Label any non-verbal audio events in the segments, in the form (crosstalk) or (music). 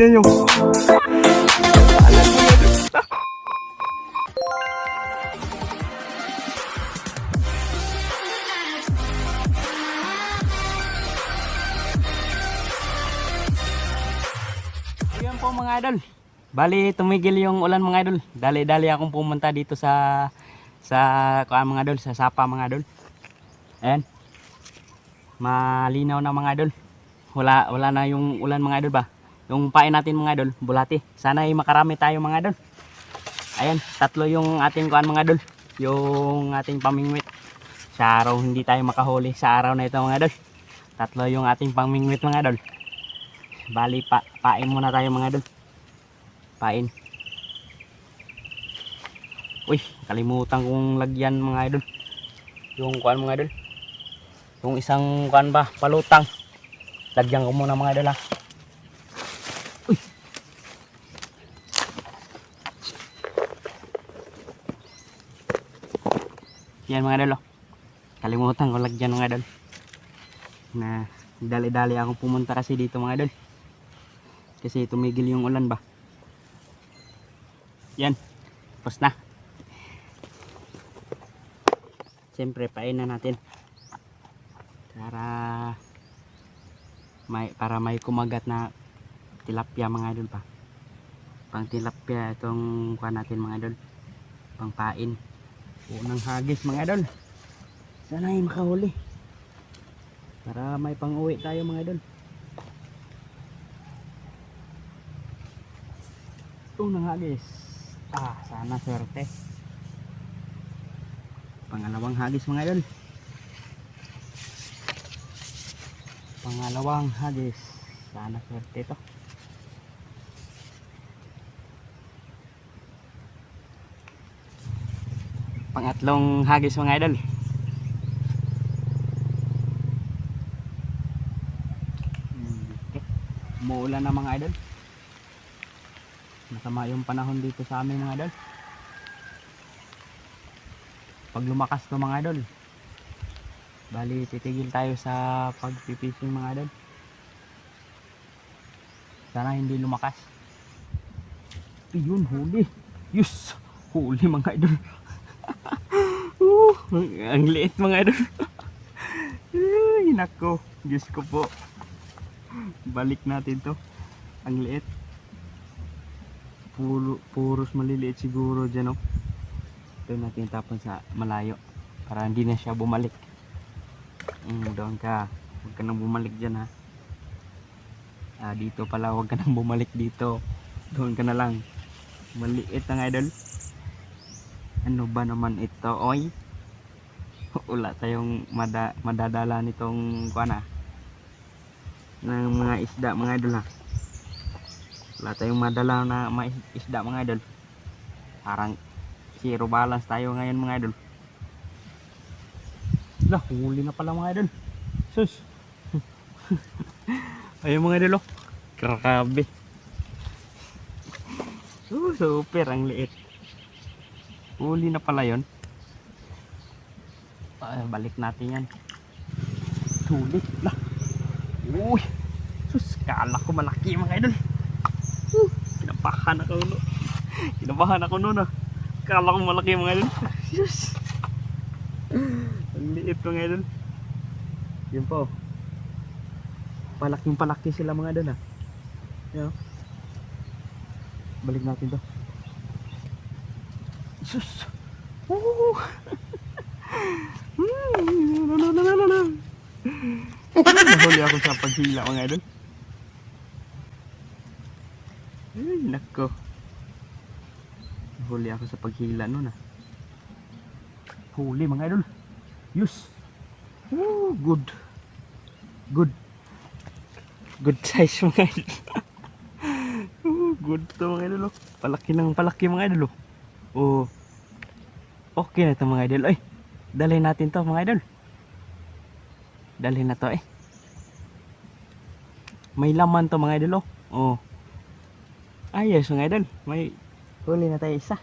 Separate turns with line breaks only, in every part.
Yan. Ayan po mga idol. Bali, tumigil yung ulan mga idol. Dali-dali akong pumunta dito sa sa kuan mga idol, sa Sapa mga idol. Ayan. Malinaw na mga idol. Wala wala na yung ulan mga idol ba? Yung pain natin mga idol, bulati. Sana ay makarami tayo mga idol. Ayan, tatlo yung ating kuan mga idol. Yung ating pamingwit. Sa araw hindi tayo makahuli sa araw na ito mga idol. Tatlo yung ating pamingwit mga idol. Bali pa pain muna tayo mga idol. Pain. Uy, kalimutan kong lagyan mga idol. Yung kuan mga idol. Yung isang kuan ba, palutang. Lagyan ko muna mga idol ha. Uy. Yan mga idol oh. Kalimutan ko lagyan mga idol. Na dali-dali akong pumunta kasi dito mga idol. Kasi tumigil yung ulan ba. Yan. Tapos na. Siyempre, painan natin. Para may para may kumagat na tilapia mga idol pa. Pang tilapia itong kuha natin mga idol. Pang pain. Unang hagis mga idol. Sana ay makahuli. Para may pang uwi tayo mga idol. Unang hagis. Ah, sana swerte. Pangalawang hagis mga idol. Pangalawang hagis. Sana swerte ito. Pangatlong hagis mga idol. Hmm. Umuulan na mga idol. Masama yung panahon dito sa amin mga idol. Pag lumakas to mga idol, bali titigil tayo sa pagpipishing mga idol. Sana hindi lumakas. Ayun, huli. Yes! Huli mga idol. Ang liit mga idol. Ay, nako. Diyos ko po. Balik natin to. Ang liit. Puro, puros maliliit siguro dyan, oh. Ito natin tapon sa malayo. Para hindi na siya bumalik. Mm, doon ka. Huwag ka nang bumalik dyan, ha. Ah, dito pala, huwag ka nang bumalik dito. Doon ka na lang. Maliit ang idol. Ano ba naman ito, oy? (laughs) Wala tayong mada, madadala nitong kuana ng mga isda mga idol ha. Wala tayong madala na mga is- isda mga idol. Parang zero balance tayo ngayon mga idol. Lah, huli na pala mga idol. Sus. (laughs) Ayun mga idol oh. Krakabe. Oh, super ang liit. Huli na pala yon. Ah, balik natin yan. Huli. Lah. Uy. Sus, kala ko malaki mga idol. Uh, kinabahan ako no. Kinabahan ako noon ah. Kala ko malaki mga idol. Sus. Ang liit mga idol. Yun po. Palaking palaki sila mga idol ah. Yan oh. Balik natin to. Sus. Uh. Nahuli ako sa paghila mga idol. Ay, nako. Nahuli ako sa paghila nun ah. Huli mga idol. Yus. Woo, good. Good. Good size mga idol. Good to mga idol. oh. Palaki ng palaki mga idol. oh. Oh. Okay na ito mga idol. Ay, dalhin natin to mga idol. Dalhin na to eh. May laman to mga idol oh. Oh. Ayos mga idol. May huli na tayo isa.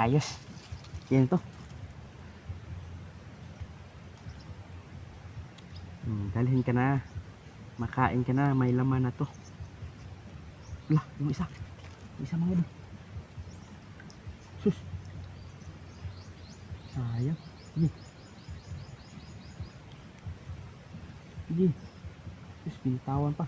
Ayos. Yan to. Hmm, dalhin ka na. Makain ka na, may laman na to. Lah, yung isa. Isa mga idol. Sus. Sayang. Sige. Sige. Sus, binitawan pa.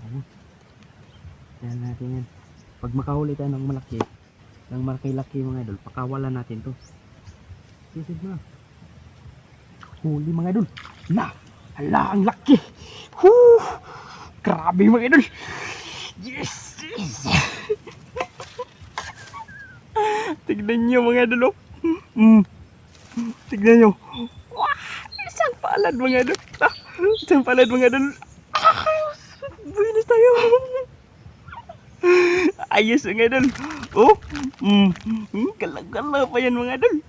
Ayun. Yan natin yan. Pag makahuli tayo ng malaki, ng malaki-laki mga idol, pakawalan natin to. Sisid na. Huli mga idol. La! Hala, ang laki! Woo! Grabe mga idol! Yes. (laughs) Tignan nyo mga idol oh. Mm. Tignan nyo. Wah! Isang palad mga idol. Ah, isang palad mga idol. Ah, buenas tayo. (laughs) Ayos mga idol. Oh, mm, mm, gala-gala pa yan mga idol.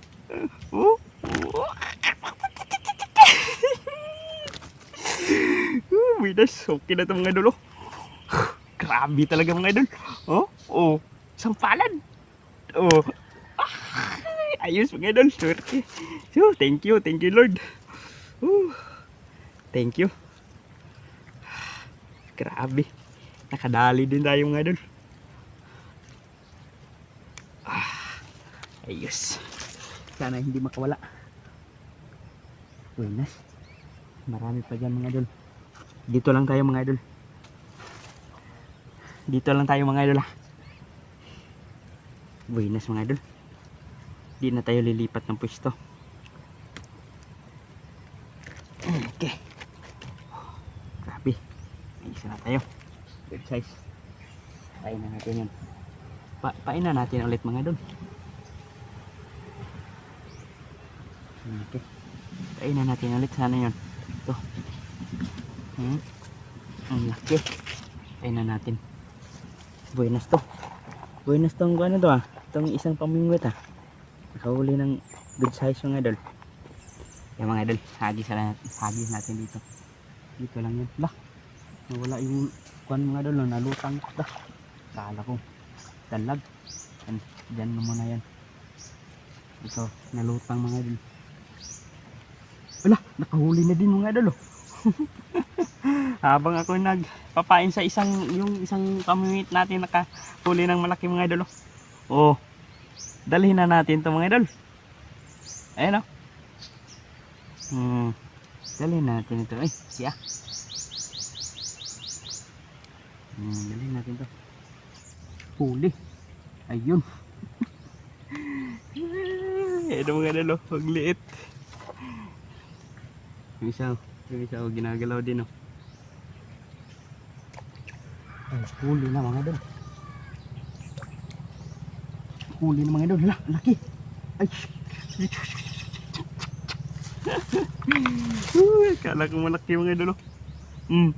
Oh, oh. Winas, (laughs) okay na ito mga idol. Oh. Grabe talaga mga idol. Oh, oh, isang palad. Oh, (laughs) ayos mga idol. Swerte. So, thank you, thank you Lord. Uh, thank you. (sighs) Grabe. Nakadali din tayo mga idol. Ah, ayos. Sana hindi makawala. Buenas. Marami pa dyan mga idol. Dito lang tayo mga idol. Dito lang tayo mga idol ah. Buenas mga idol. Di na tayo lilipat ng pwesto. Okay. Grabe. May isa na tayo. Good size. Pain na natin yun. Pa pain na natin ulit mga idol. Okay. Pain na natin ulit. Sana yun. Ito. Hmm. Ang laki. Pain na natin. Buenas to. Buenas tong ano to ah. Itong isang pamingwit ah. Nakahuli ng good size mga idol. Yung mga idol, hagis na hagis natin dito. Dito lang yan. Lah. Nawala yung kuan mga idol, nalutang. Lah. Kala ko dalag. Yan, dyan na yan. Ito, nalutang mga idol. Wala, nakahuli na din mga idol. Oh. (laughs) Habang ako nagpapain sa isang yung isang pamimit natin nakahuli ng malaki mga idol. Oh. oh. Dalhin na natin 'to mga idol. Ayun oh. Hmm. Dalhin natin ito. Ay, siya. Hmm, dalhin natin 'to. Huli. Ayun. (laughs) Ayun mga idol, oh. Ang liit. Yung isa, isa, oh, ginagalaw din, oh. Ay, huli na mga idol. Huli na mga idol. Hala, laki. Ay. Uy, kala ko malaki mga idol, oh. Mm.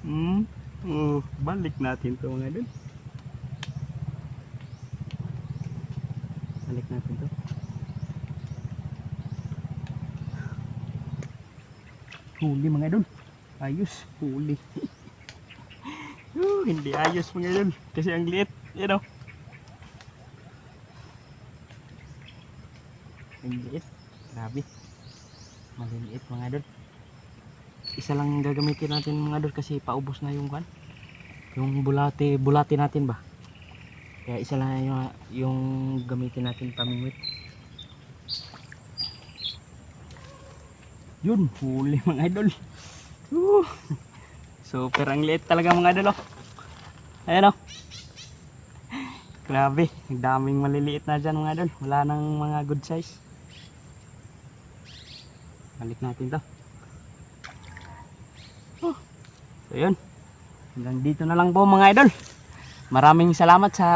Mm. Oh, balik natin to mga idol. Balik natin to. Huli mga idol. Ayos, huli. (laughs) Uh, hindi ayos mga idol. Kasi ang liit. Yan o. Ang liit. Grabe. Maliliit mga idol. Isa lang gagamitin natin mga idol kasi paubos na yung kan. Yung bulate, bulate natin ba? Kaya isa lang yung, yung gamitin natin pamingwit. Yun, huli mga idol. Uh, super ang liit talaga mga idol. Oh. Ayan oh. Grabe, daming maliliit na dyan mga idol. Wala nang mga good size. Balik natin to. Oh. So yun. Hanggang dito na lang po mga idol. Maraming salamat sa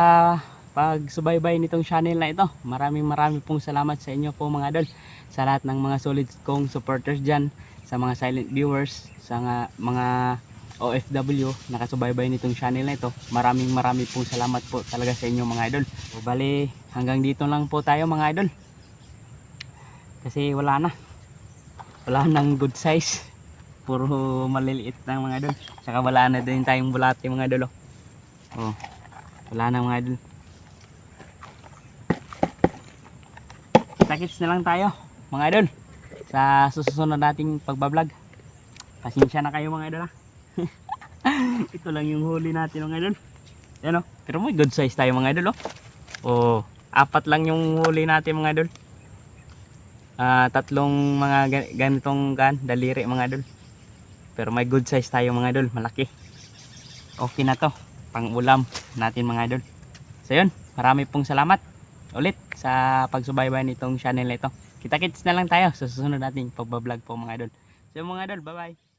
pagsubaybay nitong channel na ito. Maraming maraming pong salamat sa inyo po mga idol. Sa lahat ng mga solid kong supporters dyan. Sa mga silent viewers. Sa mga OFW nakasubaybay nitong channel na ito. Maraming maraming pong salamat po talaga sa inyo mga idol. So, bali hanggang dito lang po tayo mga idol. Kasi wala na. Wala nang good size. Puro maliliit na mga idol. Saka wala na din tayong bulate mga idol. Oh. Wala na mga idol. kita-kits na lang tayo mga idol sa susunod nating pagbablog. Pasensya na kayo mga idol ha. Ito lang yung huli natin mga idol. Yan o. Pero may good size tayo mga idol oh. Oh, apat lang yung huli natin mga idol. Ah, tatlong mga ga- ganitong kan, daliri mga idol. Pero may good size tayo mga idol, malaki. Okay na to, pang ulam natin mga idol. So yun, marami pong salamat ulit sa pagsubaybay nitong channel na ito. Kita-kits na lang tayo sa susunod nating pagbablog po mga idol. So mga idol, bye-bye.